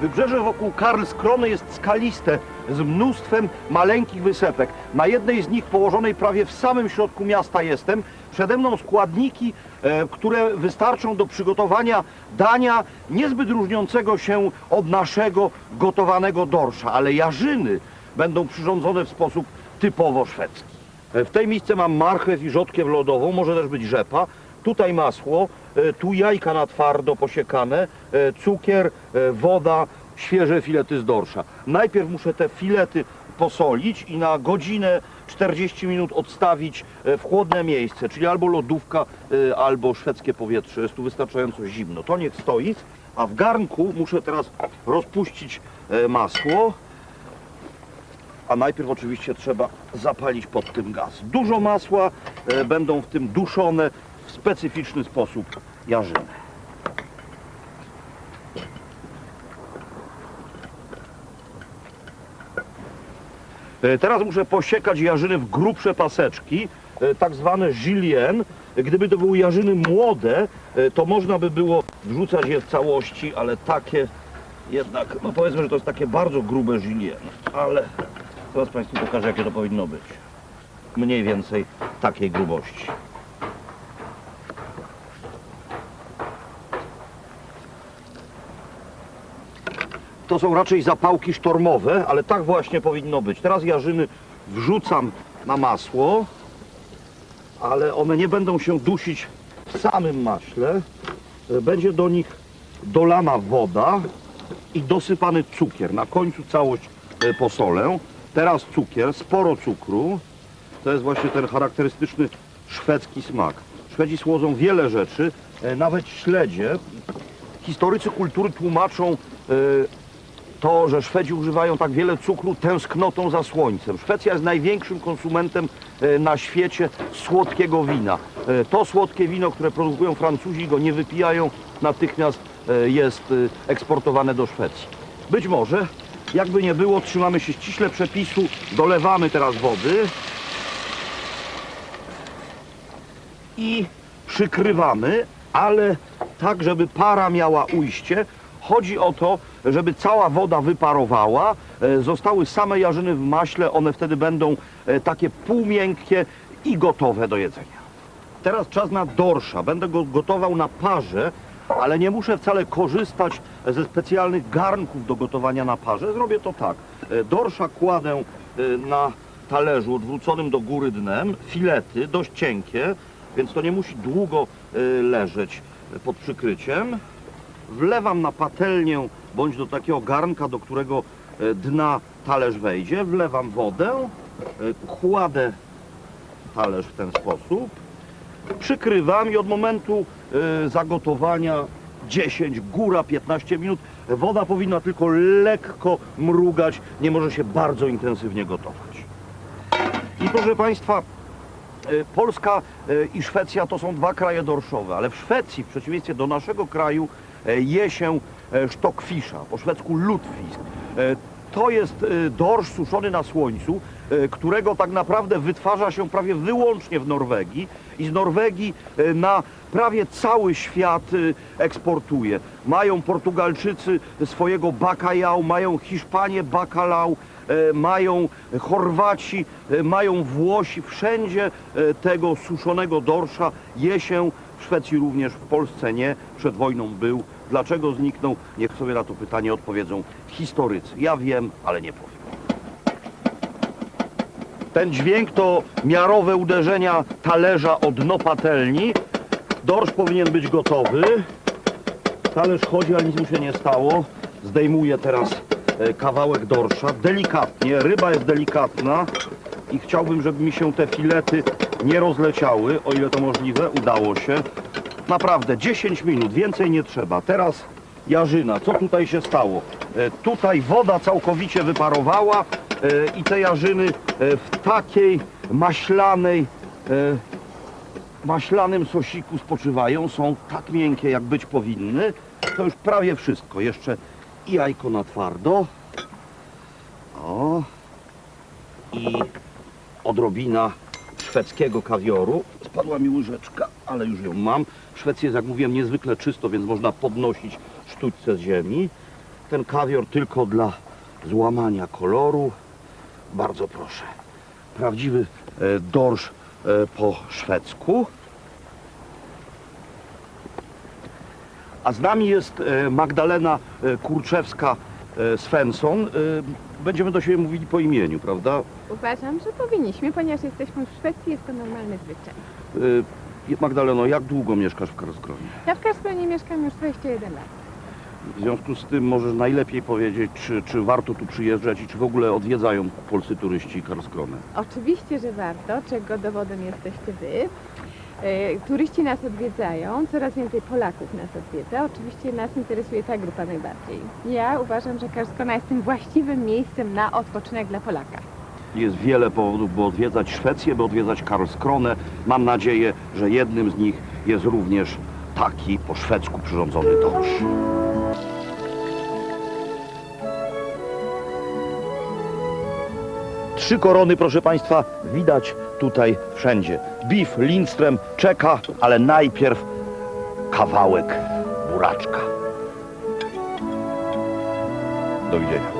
Wybrzeże wokół Karlskrony jest skaliste z mnóstwem maleńkich wysepek. Na jednej z nich położonej prawie w samym środku miasta jestem. Przede mną składniki, e, które wystarczą do przygotowania dania niezbyt różniącego się od naszego gotowanego dorsza, ale jarzyny będą przyrządzone w sposób typowo szwedzki. E, W tej miejsce mam marchew i rzodkiew lodową, może też być rzepa. Tutaj masło, e, tu jajka na twardo posiekane, e, cukier, e, woda, świeże filety z dorsza. Najpierw muszę te filety posolić i na godzinę 40 minut odstawić w chłodne miejsce, czyli albo lodówka, albo szwedzkie powietrze. Jest tu wystarczająco zimno. To niech stoi, a w garnku muszę teraz rozpuścić masło a najpierw oczywiście trzeba zapalić pod tym gaz. Dużo masła, będą w tym duszone w specyficzny sposób jarzyny. E, Teraz muszę posiekać jarzyny w grubsze paseczki, e, tak zwane julienne. Gdyby to były jarzyny młode, e, to można by było wrzucać je w całości, ale takie jednak, no powiedzmy, że to jest takie bardzo grube julienne, ale Teraz Państwu pokażę, jakie to powinno być. Mniej więcej takiej grubości. To są raczej zapałki sztormowe, ale tak właśnie powinno być. Teraz jarzyny wrzucam na masło, ale one nie będą się dusić w samym maśle. Będzie do nich dolana woda i dosypany cukier. Na końcu całość e, posolę. Teraz cukier, sporo cukru. To jest właśnie ten charakterystyczny szwedzki smak. Szwedzi słodzą wiele rzeczy, e, nawet śledzie. Historycy kultury tłumaczą e, to, że Szwedzi używają tak wiele cukru tęsknotą za słońcem. Szwecja jest największym konsumentem e, na świecie słodkiego wina. E, To słodkie wino, które produkują Francuzi go nie wypijają, natychmiast e, jest eksportowane do Szwecji. Być może, jakby nie było, trzymamy się ściśle przepisu, dolewamy teraz wody i przykrywamy, ale tak, żeby para miała ujście. Chodzi o to, żeby cała woda wyparowała, e, zostały same jarzyny w maśle, one wtedy będą e, takie półmiękkie i gotowe do jedzenia. Teraz czas na dorsza. Będę go gotował na parze, ale nie muszę wcale korzystać ze specjalnych garnków do gotowania na parze. Zrobię to tak. E, Dorsza kładę e, na talerzu odwróconym do góry dnem, filety dość cienkie, więc to nie musi długo e, leżeć e, pod przykryciem. Wlewam na patelnię bądź do takiego garnka, do którego e, dna talerz wejdzie. Wlewam wodę, e, kładę talerz w ten sposób przykrywam i od momentu y, zagotowania 10, góra 15 minut. Woda powinna tylko lekko mrugać, nie może się bardzo intensywnie gotować. I proszę Państwa, Polska y, i Szwecja to są dwa kraje dorszowe, ale w Szwecji, w przeciwieństwie do naszego kraju, y, je się y, sztokfisza, po szwedzku lutfisk. To jest y, dorsz suszony na słońcu, y, którego tak naprawdę wytwarza się prawie wyłącznie w Norwegii i z Norwegii y, na prawie cały świat eksportuje. Mają Portugalczycy swojego bacalhau, mają Hiszpanie bacalhau, e, mają Chorwaci, mają Włosi, wszędzie tego suszonego dorsza je się, w Szwecji również, w Polsce nie, przed wojną był. Dlaczego zniknął? Niech sobie na to pytanie odpowiedzą historycy. Ja wiem, ale nie powiem. Ten dźwięk to miarowe uderzenia talerza o dno patelni. Dorsz powinien być gotowy. Talerz chodzi, ale nic mu się nie stało. Zdejmuję teraz e, kawałek dorsza. Delikatnie, ryba jest delikatna i chciałbym, żeby mi się te filety nie rozleciały, o ile to możliwe. Udało się. Naprawdę, 10 minut, więcej nie trzeba. Teraz jarzyna. Co tutaj się stało? E, Tutaj woda całkowicie wyparowała e, i te jarzyny e, w takiej maślanej e, maślanym sosiku spoczywają, są tak miękkie jak być powinny. To już prawie wszystko. Jeszcze i jajko na twardo. O. I odrobina szwedzkiego kawioru. Spadła mi łyżeczka, ale już ją mam. Jest, jak mówiłem, niezwykle czysto, więc można podnosić sztućce z ziemi. ten kawior tylko dla złamania koloru. Bardzo proszę. Prawdziwy e, dorsz e, po szwedzku. A z nami jest e, Magdalena e, Kurczewska-Svensson. Będziemy do siebie mówili po imieniu, prawda? Uważam, że powinniśmy, ponieważ jesteśmy w Szwecji, jest to normalny zwyczaj. E, Magdaleno, jak długo mieszkasz w Karlskronie? Ja w Karlskronie mieszkam już 21 lat. W związku z tym możesz najlepiej powiedzieć, czy, czy warto tu przyjeżdżać i czy w ogóle odwiedzają polscy turyści Karlskronę. Oczywiście, że warto, czego dowodem jesteście wy. E, Turyści nas odwiedzają, coraz więcej Polaków nas odwiedza. Oczywiście nas interesuje ta grupa najbardziej. Ja uważam, że Karlskrona jest tym właściwym miejscem na odpoczynek dla Polaka. Jest wiele powodów, by odwiedzać Szwecję, by odwiedzać Karlskronę. Mam nadzieję, że jednym z nich jest również taki po szwedzku przyrządzony dorsz. Trzy korony, proszę Państwa, widać tutaj wszędzie. Beef Lindström czeka, ale najpierw kawałek buraczka. Do widzenia.